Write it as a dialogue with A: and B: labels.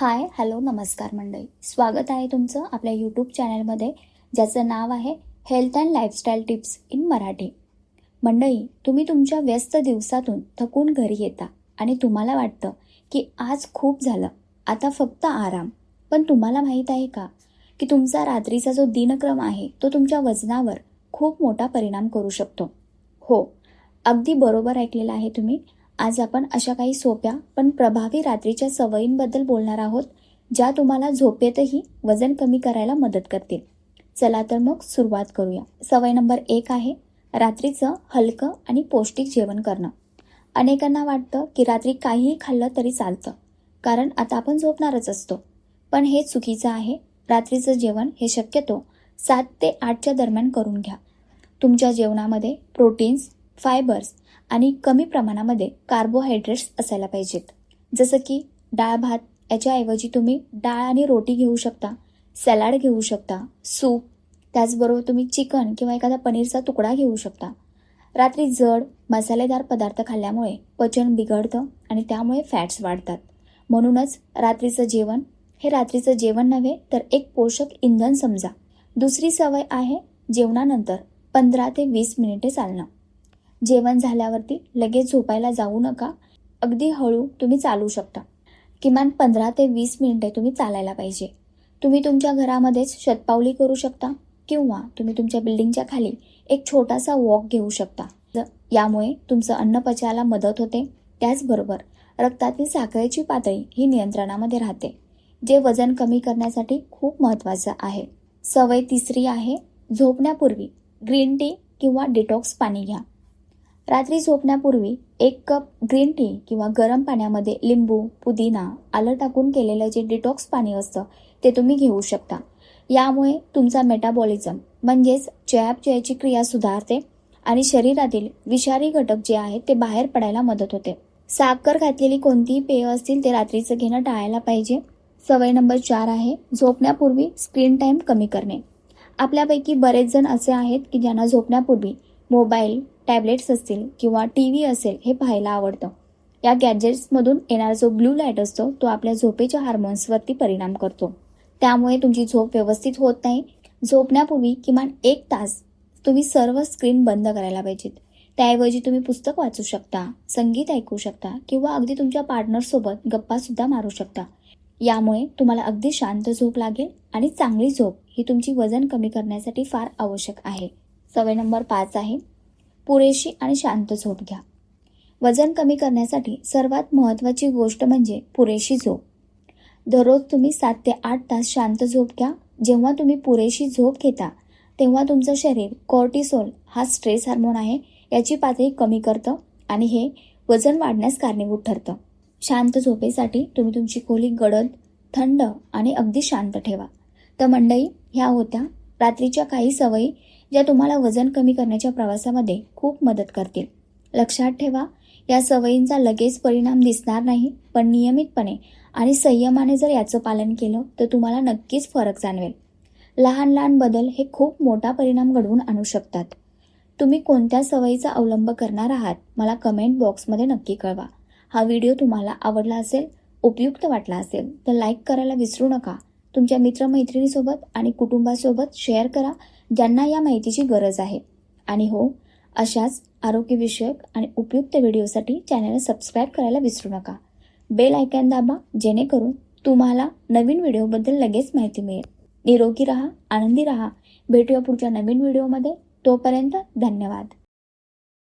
A: Hi hello नमस्कार मंडळी. स्वागत आहे तुमचं आपल्या यूट्यूब चॅनलमध्ये ज्याचं नाव आहे health and lifestyle tips in Marathi मंडळी तुम्ही तुमच्या व्यस्त दिवसातून थकून घरी येता आणि तुम्हाला वाटतं की आज खूप झालं आता फक्त आराम. पण तुम्हाला माहीत आहे का की तुमचा रात्रीचा जो दिनक्रम आहे तो तुमच्या वजनावर खूप मोठा परिणाम करू शकतो. हो अगदी बरोबर ऐकलेलं आहे तुम्ही. आज आपण अशा काही सोप्या पण प्रभावी रात्रीच्या सवयींबद्दल बोलणार आहोत ज्या तुम्हाला झोपेतही वजन कमी करायला मदत करतील. चला तर मग सुरुवात करूया. सवय नंबर एक आहे रात्रीचं हलकं आणि पौष्टिक जेवण करणं. अनेकांना वाटतं की रात्री काहीही खाल्लं तरी चालतं कारण आता आपण झोपणारच असतो. पण हे चुकीचं आहे. रात्रीचं जेवण हे शक्यतो सात ते आठच्या दरम्यान करून घ्या. तुमच्या जेवणामध्ये प्रोटीन्स फायबर्स आणि कमी प्रमाणामध्ये कार्बोहायड्रेट्स असायला पाहिजेत. जसं की डाळ भात याच्याऐवजी तुम्ही डाळ आणि रोटी घेऊ शकता सॅलाड घेऊ शकता सूप त्याचबरोबर तुम्ही चिकन किंवा एखादा पनीरचा तुकडा घेऊ शकता. रात्री जड मसालेदार पदार्थ खाल्ल्यामुळे पचन बिघडतं आणि त्यामुळे फॅट्स वाढतात. म्हणूनच रात्रीचं जेवण हे रात्रीचं जेवण नव्हे तर एक पोषक इंधन समजा. दुसरी सवय आहे जेवणानंतर पंधरा ते वीस मिनिटे चालणं. जेवण झाल्यावरती लगेच झोपायला जाऊ नका. अगदी हळू तुम्ही चालू शकता. किमान पंधरा ते वीस मिनिटे तुम्ही चालायला पाहिजे. तुम्ही तुमच्या घरामध्येच शतपावली करू शकता किंवा तुम्ही तुमच्या बिल्डिंगच्या खाली एक छोटासा वॉक घेऊ शकता. ज- यामुळे तुमचं अन्न पचायला मदत होते. त्याचबरोबर रक्तातील साखरेची पातळी ही नियंत्रणामध्ये राहते जे वजन कमी करण्यासाठी खूप महत्त्वाचं आहे. सवय तिसरी आहे झोपण्यापूर्वी ग्रीन टी किंवा डिटॉक्स पाणी घ्या. रात्री झोपण्यापूर्वी एक कप ग्रीन टी किंवा गरम पाण्यामध्ये लिंबू पुदिना आलं टाकून केलेलं जे डिटॉक्स पाणी असतं ते तुम्ही घेऊ शकता. यामुळे तुमचा मेटाबॉलिझम म्हणजेच चयापचयाची क्रिया सुधारते आणि शरीरातील विषारी घटक जे आहेत ते बाहेर पडायला मदत होते. साखर घातलेली कोणतीही पेय असतील ते रात्रीचं घेणं टाळायला पाहिजे. सवय नंबर चार आहे झोपण्यापूर्वी स्क्रीन टाईम कमी करणे. आपल्यापैकी बरेच जण असे आहेत की ज्यांना झोपण्यापूर्वी मोबाईल टॅबलेट्स असतील किंवा टी व्ही असेल हे पाहायला आवडतं. या गॅजेट्समधून येणारा जो ब्लू लाइट असतो तो आपल्या झोपेच्या हार्मोन्सवरती परिणाम करतो. त्यामुळे तुमची झोप व्यवस्थित होत नाही. झोपण्यापूर्वी किमान एक तास तुम्ही सर्व स्क्रीन बंद करायला पाहिजेत. त्याऐवजी तुम्ही पुस्तक वाचू शकता संगीत ऐकू शकता किंवा अगदी तुमच्या पार्टनरसोबत गप्पासुद्धा मारू शकता. यामुळे तुम्हाला अगदी शांत झोप लागेल आणि चांगली झोप ही तुमची वजन कमी करण्यासाठी फार आवश्यक आहे. सवय नंबर पाच आहे पुरेशी आणि शांत झोप घ्या. वजन कमी करण्यासाठी सर्वात महत्त्वाची गोष्ट म्हणजे पुरेशी झोप. दररोज तुम्ही सात ते आठ तास शांत झोप घ्या. जेव्हा तुम्ही पुरेशी झोप घेता तेव्हा तुमचं शरीर कॉर्टिसोल हा स्ट्रेस हार्मोन आहे याची पातळी कमी करतं आणि हे वजन वाढण्यास कारणीभूत ठरतं. शांत झोपेसाठी तुम्ही तुमची खोली गडद थंड आणि अगदी शांत ठेवा. तर मंडई ह्या होत्या रात्रीच्या काही सवयी. ज्या तुम्हाला वजन कमी करण्याच्या प्रवासामध्ये खूप मदत करतील. लक्षात ठेवा या सवयींचा लगेच परिणाम दिसणार नाही पण नियमितपणे आणि संयमाने जर याचं पालन केलं तर तुम्हाला नक्कीच फरक जाणवेल. लहान लहान बदल हे खूप मोठा परिणाम घडवून आणू शकतात. तुम्ही कोणत्या सवयीचा अवलंब करणार आहात मला कमेंट बॉक्समध्ये नक्की कळवा. हा व्हिडिओ तुम्हाला आवडला असेल उपयुक्त वाटला असेल तर लाईक करायला विसरू नका. तुमच्या मित्रमैत्रिणीसोबत आणि कुटुंबासोबत शेअर करा ज्यांना या माहितीची गरज आहे. आणि हो अशाच आरोग्यविषयक आणि उपयुक्त व्हिडिओसाठी चॅनलला सबस्क्राईब करायला विसरू नका. बेल आयकॉन दाबा जेणेकरून तुम्हाला नवीन व्हिडिओबद्दल लगेच माहिती मिळेल. निरोगी राहा आनंदी राहा. भेटूया पुढच्या नवीन व्हिडिओमध्ये. तोपर्यंत धन्यवाद.